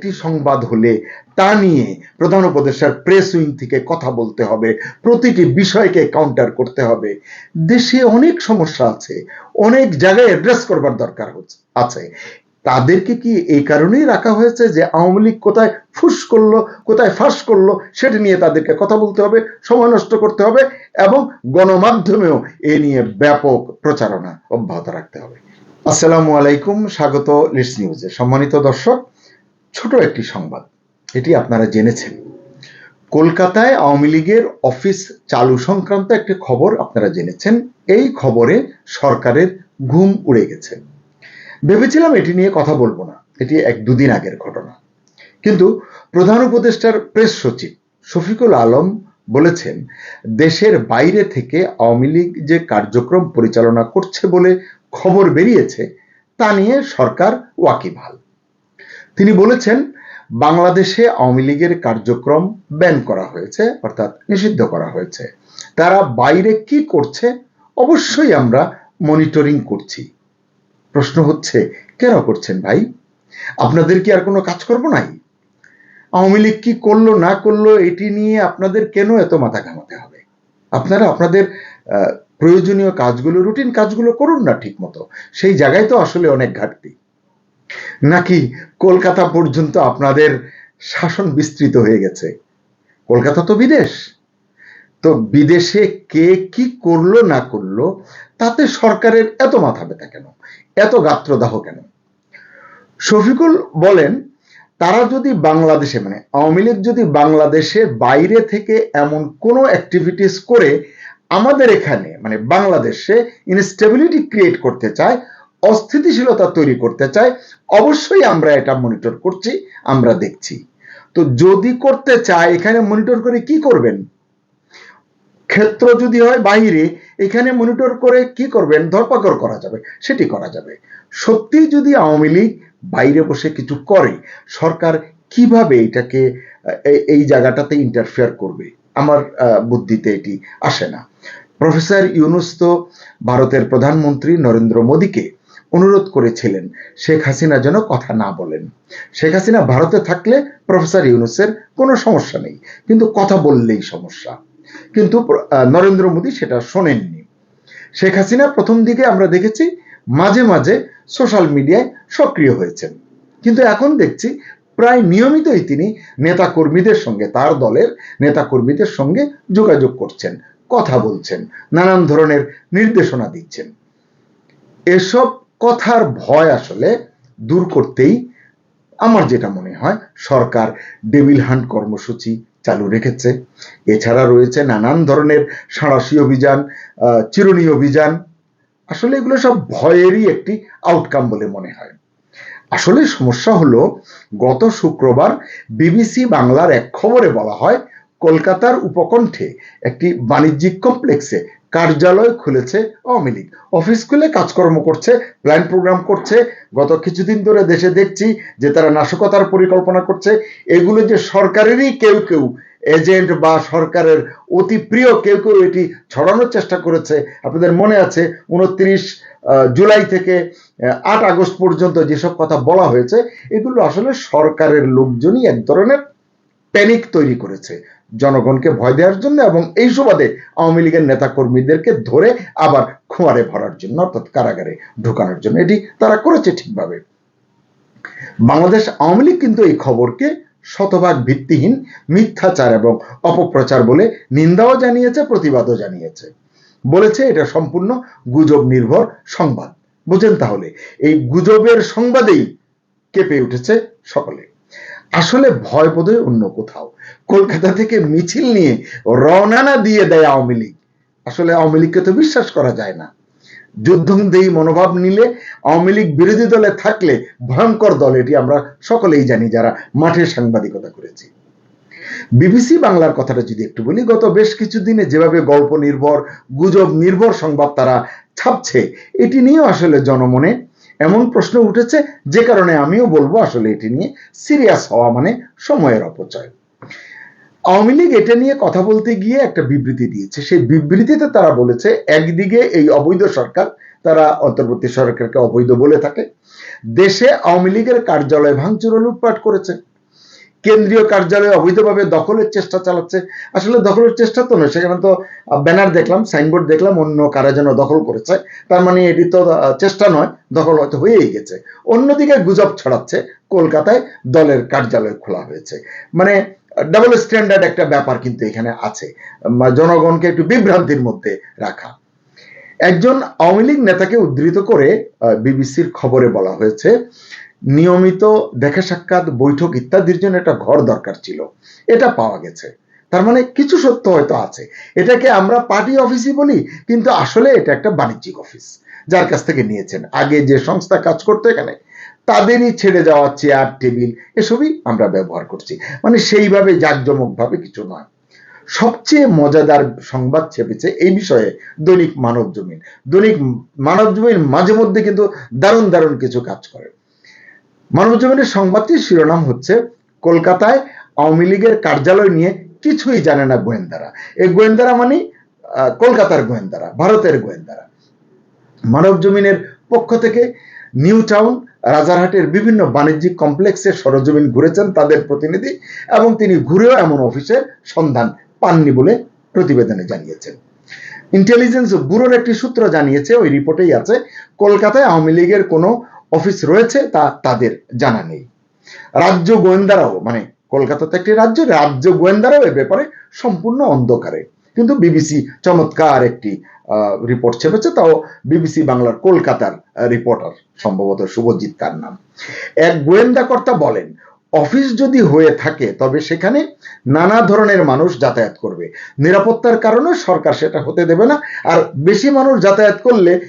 একটি সংবাদ হলে তা নিয়ে প্রধান উপদেষ্টার প্রেস উইং থেকে কথা বলতে হবে। প্রতিটি বিষয়কে কাউন্টার করতে হবে। দেশে অনেক সমস্যা আছে। অনেক জায়গায় অ্যাড্রেস করবার দরকার আছে। তাদেরকে কি এই কারণেই রাখা হয়েছে যে আওয়ামী লীগ কোথায় ফুস করল, কোথায় ফাঁস করল, সেটা নিয়ে তাদেরকে কথা বলতে হবে, সময় নষ্ট করতে হবে এবং গণমাধ্যমেও এ নিয়ে ব্যাপক প্রচারণা অব্যাহত রাখতে হবে। আসসালামু আলাইকুম, স্বাগত লিডস নিউজে। সম্মানিত দর্শক ছোট একটি সংবাদ। এটি আপনারা জেনেছেন। কলকাতায় আওয়ামী লীগের অফিস চালু সংক্রান্ত একটি খবর আপনারা জেনেছেন। এই খবরে সরকারের ঘুম উড়ে গেছে। ভেবেছিলাম এটি নিয়ে কথা বলব না। এটি এক দুদিন আগের ঘটনা। কিন্তু প্রধান উপদেষ্টার প্রেস সচিব শফিকুল আলম বলেছেন, দেশের বাইরে থেকে আওয়ামী লীগ যে কার্যক্রম পরিচালনা করছে বলে খবর বেরিয়েছে, তা নিয়ে সরকার ওয়াকিবহাল। তিনি বলেছেন, বাংলাদেশে আওয়ামী লীগের কার্যক্রম ব্যান করা হয়েছে, অর্থাৎ নিষিদ্ধ করা হয়েছে। তারা বাইরে কি করছে? অবশ্যই আমরা মনিটরিং করছি। প্রশ্ন হচ্ছে, কেন করছেন ভাই? আপনাদের কি আর কোনো কাজকর্ম নাই? আওয়ামী লীগ কি করল, না করল, এটি নিয়ে আপনাদের কেন এত মাথা ঘামাতে হবে? আপনারা আপনাদের প্রয়োজনীয় কাজগুলো রুটিন কাজগুলো করুন না ঠিক মতো সেই জায়গায় তো আসলে অনেক ঘাটতি। নাকি কলকাতা পর্যন্ত আপনাদের শাসন বিস্তৃত হয়ে গেছে? কলকাতা তো বিদেশ। তো বিদেশে কে কি করল না করল, তাতে সরকারের এত মাথা ব্যথা কেন? এত গাত্রদাহ কেন? শফিকুল বলেন, তারা যদি বাংলাদেশে মানে আওয়ামী লীগ যদি বাংলাদেশের বাইরে থেকে এমন কোনো অ্যাক্টিভিটিস করে আমাদের এখানে মানে বাংলাদেশে ইনস্টেবিলিটি ক্রিয়েট করতে চায় অস্থিতিশীলতা তৈরি করতে চায় অবশ্যই আমরা এটা মনিটর করছি, আমরা দেখছি। তো যদি করতে চায় এখানে মনিটর করে কি করবেন? ক্ষেত্র যদি হয় বাইরে, এখানে মনিটর করে কি করবেন? ধরপাকড় করা যাবে, সেটি করা যাবে। সত্যি যদি আওয়ামী লীগ বাইরে বসে কিছু করে, সরকার কীভাবে এটাকে এই জায়গাটাতে ইন্টারফেয়ার করবে? আমার বুদ্ধিতে এটি আসে না। প্রফেসর ইউনুস তো ভারতের প্রধানমন্ত্রী নরেন্দ্র মোদীকে অনুরোধ করেছিলেন, শেখ হাসিনা যেন কথা না বলেন। শেখ হাসিনা ভারতে থাকলে প্রফেসর ইউনুসের কোনো সমস্যা নেই, কিন্তু কথা বললেই সমস্যা। কিন্তু নরেন্দ্র মোদী সেটা শোনেননি। শেখ হাসিনা প্রথম দিকে আমরা দেখেছি মাঝে মাঝে সোশ্যাল মিডিয়ায় সক্রিয় হয়েছেন। কিন্তু এখন দেখছি প্রায় নিয়মিতই তিনি নেতা কর্মীদের সঙ্গে, তার দলের নেতা কর্মীদের সঙ্গে যোগাযোগ করছেন, কথা বলছেন, নানান ধরনের নির্দেশনা দিচ্ছেন। এসব কথার ভয় আসলে দূর করতেই আমার যেটা মনে হয় সরকার ডেভিল হান্ট কর্মসূচি চালু রেখেছে। এছাড়া রয়েছে নানান ধরনের সাঁড়াশি অভিযান চিরুনি অভিযান। আসলে এগুলো সব ভয়েরই একটি আউটকাম বলে মনে হয়। আসলে সমস্যা হলো, গত শুক্রবার বিবিসি বাংলার এক খবরে বলা হয়, কলকাতার উপকণ্ঠে একটি বাণিজ্যিক কমপ্লেক্সে কার্যালয় খুলেছে আওয়ামী লীগ। অফিস খুলে কাজকর্ম করছে প্ল্যান প্রোগ্রাম করছে। গত কিছুদিন ধরে দেশে দেখছি যে তারা নাশকতার পরিকল্পনা করছে। এগুলো যে সরকারেরই কেউ কেউ এজেন্ট বা সরকারের অতি প্রিয় কেউ কেউ এটি ছড়ানোর চেষ্টা করেছে। আপনাদের মনে আছে, উনত্রিশ জুলাই থেকে আট আগস্ট পর্যন্ত যেসব কথা বলা হয়েছে, এগুলো আসলে সরকারের লোকজনই এক ধরনের প্যানিক তৈরি করেছে। জনগণকে ভয় দেওয়ার জন্য এবং এই সুবাদে আওয়ামী লীগের নেতা কর্মীদেরকে ধরে আবার খোঁয়ারে ভরার জন্য, অর্থাৎ কারাগারে ঢোকানোর জন্য। এটি তারা করেছে ঠিকভাবে। বাংলাদেশ আওয়ামী লীগ কিন্তু এই খবরকে শতভাগ ভিত্তিহীন, মিথ্যাচার এবং অপপ্রচার বলে নিন্দাও জানিয়েছে, প্রতিবাদও জানিয়েছে। বলেছে, এটা সম্পূর্ণ গুজব নির্ভর সংবাদ। বুঝেন তাহলে, এই গুজবের সংবাদেই কেঁপে উঠেছে সকলে। আসলে ভয় বোধহয় অন্য কোথাও। কলকাতা থেকে মিছিল নিয়ে রওনা দিয়ে দেয় আওয়ামী লীগ। আসলে আওয়ামী লীগকে তো বিশ্বাস করা যায় না। যুদ্ধদেহী মনোভাব নিলে আওয়ামী লীগ বিরোধী দলে থাকলে ভয়ঙ্কর দল এটি আমরা সকলেই জানি যারা মাঠে সাংবাদিকতা করেছি। বিবিসি বাংলার কথাটা যদি একটু বলি, গত বেশ কিছুদিনে যেভাবে গল্প নির্ভর গুজব নির্ভর সংবাদ তারা ছাপছে, এটি নিয়েও আসলে জনমনে এমন প্রশ্ন উঠেছে যে কারণে আমিও বলব আসলে এটি নিয়ে সিরিয়াস হওয়া মানে সময়ের অপচয়। আওয়ামী লীগ এটা নিয়ে কথা বলতে গিয়ে একটা বিবৃতি দিয়েছে। সেই বিবৃতিতে তারা বলেছে, একদিকে এই অবৈধ সরকার, তারা অন্তর্বর্তী সরকারকে অবৈধ বলে থাকে, দেশে আওয়ামী লীগের কার্যালয় ভাঙচুর লুটপাট করেছে। কেন্দ্রীয় কার্যালয় অবৈধভাবে দখলের চেষ্টা চালাচ্ছে। আসলে দখলের চেষ্টা তো নয়, সেখানে তো ব্যানার দেখলাম সাইনবোর্ড দেখলাম, অন্য কারা যেন দখল করেছে। তার মানে এটি তো চেষ্টা নয়, দখল হয়তো হয়েই গেছে। অন্যদিকে গুজব ছড়াচ্ছে, কলকাতায় দলের কার্যালয় খোলা হয়েছে। মানে ডাবল স্ট্যান্ডার্ড একটা ব্যাপার কিন্তু এখানে আছে। জনগণকে একটু বিভ্রান্তির মধ্যে রাখা। একজন আওয়ামী লীগ নেতাকে উদ্ধৃত করে বিবিসির খবরে বলা হয়েছে নিয়মিত দেখা সাক্ষাৎ, বৈঠক ইত্যাদির জন্য একটা ঘর দরকার ছিল। এটা পাওয়া গেছে। তার মানে কিছু সত্য হয়তো আছে। এটাকে আমরা পার্টি অফিসই বলি, কিন্তু আসলে এটা একটা বাণিজ্যিক অফিস। যার কাছ থেকে নিয়েছেন। আগে যে সংস্থা কাজ করতো এখানে, তাদেরই ছেড়ে যাওয়া, চেয়ার, টেবিল, এসবই আমরা ব্যবহার করছি। মানে সেইভাবে জাঁকজমক ভাবে কিছু নয়। সবচেয়ে মজাদার সংবাদ ছেপেছে এই বিষয়ে দৈনিক মানব জমিন দৈনিক মানব জমিন মাঝে মধ্যে কিন্তু দারুণ দারুণ কিছু কাজ করে। মানব জমিনের সংবাদটির শিরোনাম হচ্ছে, কলকাতায় আওয়ামী লীগের কার্যালয় নিয়ে কিছুই জানে না গোয়েন্দারা। এই গোয়েন্দারা মানে কলকাতার গোয়েন্দারা, ভারতের গোয়েন্দারা। মানব জমিনের পক্ষ থেকে নিউ টাউন রাজারহাটের বিভিন্ন বাণিজ্যিক কমপ্লেক্সে সরজমিন ঘুরেছেন তাদের প্রতিনিধি এবং তিনি ঘুরেও এমন অফিসের সন্ধান পাননি বলে প্রতিবেদনে জানিয়েছেন। ইন্টেলিজেন্স ব্যুরোর একটি সূত্র জানিয়েছে, ওই রিপোর্টেই আছে, কলকাতায় আওয়ামী লীগের কোনো অফিস রয়েছে, তা তাদের জানা নেই। রাজ্য গোয়েন্দারাও মানে কলকাতাতে একটি রাজ্য রাজ্য গোয়েন্দারাও এ ব্যাপারে সম্পূর্ণ অন্ধকারে। কিন্তু বিবিসি চমৎকার একটি রিপোর্ট ছেপেছে, তাও বিবিসি বাংলার কলকাতার রিপোর্টার সম্ভবত শুভজিৎ তার নাম এক গোয়েন্দা কর্তা বলেন অফিস যদি হয়ে থাকে, তবে সেখানে নানা ধরনের মানুষ যাতায়াত করবে। নিরাপত্তার কারণে সরকার সেটা হতে দেবে না। আর বেশি মানুষ যাতায়াত করলে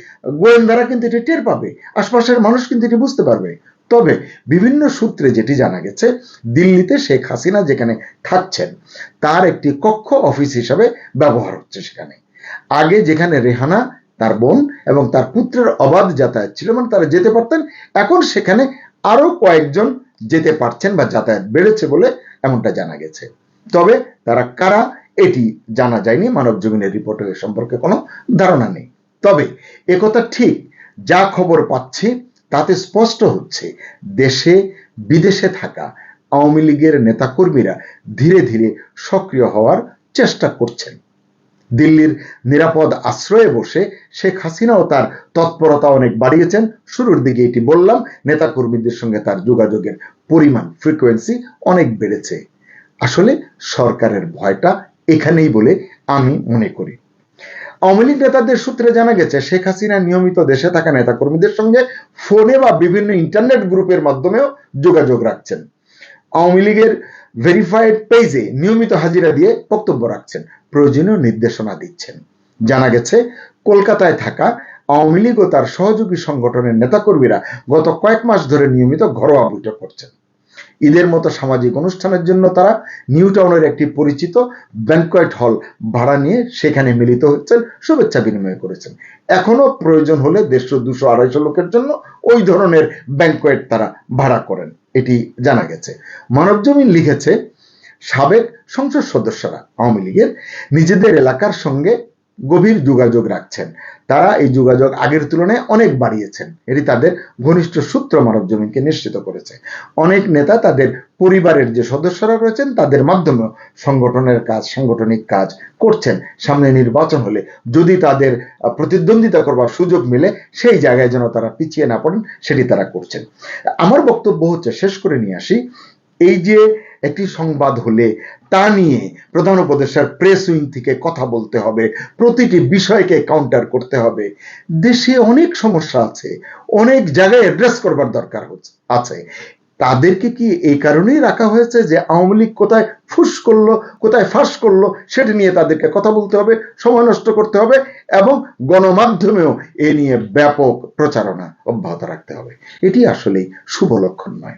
গোয়েন্দারা কিন্তু এটি টের পাবে, আশপাশের মানুষ কিন্তু এটি বুঝতে পারবে। তবে বিভিন্ন সূত্রে যেটি জানা গেছে, দিল্লিতে শেখ হাসিনা যেখানে থাকছেন, তার একটি কক্ষ অফিস হিসাবে ব্যবহার হচ্ছে সেখানে। আগে যেখানে রেহানা, তার বোন এবং তার পুত্রের অবাধ যাতায়াত ছিল মানে তারা যেতে পারতেন, এখন সেখানে আরও কয়েকজন যেতে পারছেন বা যাতায়াত বেড়েছে বলে এমনটা জানা গেছে। তবে তারা কারা, এটি জানা যায়নি, মানব জমিনের রিপোর্টের সম্পর্কে কোনো ধারণা নেই। তবে একথা ঠিক, যা খবর পাচ্ছি তাতে স্পষ্ট হচ্ছে, দেশে, বিদেশে থাকা আওয়ামী লীগের নেতাকর্মীরা ধীরে ধীরে সক্রিয় হওয়ার চেষ্টা করছেন। দিল্লির নিরাপদ আশ্রয়ে বসে শেখ হাসিনাও তার তৎপরতা অনেক বাড়িয়েছেন। শুরুর দিকে এটি বললাম, নেতাকর্মীদের সঙ্গে তার যোগাযোগের পরিমাণ ফ্রিকোয়েন্সি অনেক বেড়েছে। আসলে সরকারের ভয়টা এখানেই বলে আমি মনে করি। আওয়ামী লীগ নেতাদের সূত্রে জানা গেছে, শেখ হাসিনা নিয়মিত দেশে থাকা নেতাকর্মীদের সঙ্গে ফোনে বা বিভিন্ন ইন্টারনেট গ্রুপের মাধ্যমেও যোগাযোগ রাখছেন। আওয়ামী লীগের ভেরিফাইড পেজে নিয়মিত হাজিরা দিয়ে বক্তব্য রাখছেন, প্রয়োজনীয় নির্দেশনা দিচ্ছেন। জানা গেছে, কলকাতায় থাকা আওয়ামী লীগ ও তার সহযোগী সংগঠনের নেতাকর্মীরা গত কয়েক মাস ধরে নিয়মিত ঘরোয়া বৈঠক করছেন। ঈদের মতো সামাজিক অনুষ্ঠানের জন্য তারা নিউ টাউনের একটি পরিচিত ব্যাংকয়েট হল ভাড়া নিয়ে সেখানে মিলিত হচ্ছেন, শুভেচ্ছা বিনিময় করেছেন। এখনও প্রয়োজন হলে দেড়শো, দুশো, আড়াইশো লোকের জন্য ওই ধরনের ব্যাংকয়েট তারা ভাড়া করেন, এটি জানা গেছে। মানবজমিন লিখেছে সাবেক সংসদ সদস্যরা, আওয়ামী লীগের নিজেদের এলাকার সঙ্গে গভীর যোগাযোগ রাখছেন। তারা এই যোগাযোগ আগের তুলনায় অনেক বাড়িয়েছেন। এটি তাদের ঘনিষ্ঠ সূত্র মানব জমিনকে নিশ্চিত করেছে। অনেক নেতা তাদের পরিবারের যে সদস্যরা রয়েছেন, তাদের মাধ্যমে সংগঠনের কাজ, সাংগঠনিক কাজ করছেন। সামনে নির্বাচন হলে যদি তাদের প্রতিদ্বন্দ্বিতা করবার সুযোগ মিলে, সেই জায়গায় যেন তারা পিছিয়ে না পড়েন, সেটি তারা করছেন। আমার বক্তব্য হচ্ছে, শেষ করে নিয়ে আসি, এই যে একটি সংবাদ হলে তা নিয়ে প্রধান উপদেষ্টার প্রেস উইং থেকে কথা বলতে হবে। প্রতিটি বিষয়কে কাউন্টার করতে হবে। দেশে অনেক সমস্যা আছে। অনেক জায়গায় অ্যাড্রেস করবার দরকার হচ্ছে, আছে। তাদেরকে কি এই কারণেই রাখা হয়েছে যে আওয়ামী লীগ কোথায় ফুস করল, কোথায় ফাঁস করল, সেটা নিয়ে তাদেরকে কথা বলতে হবে, সময় নষ্ট করতে হবে এবং গণমাধ্যমেও এ নিয়ে ব্যাপক প্রচারণা অব্যাহত রাখতে হবে। এটি আসলেই শুভ লক্ষণ নয়।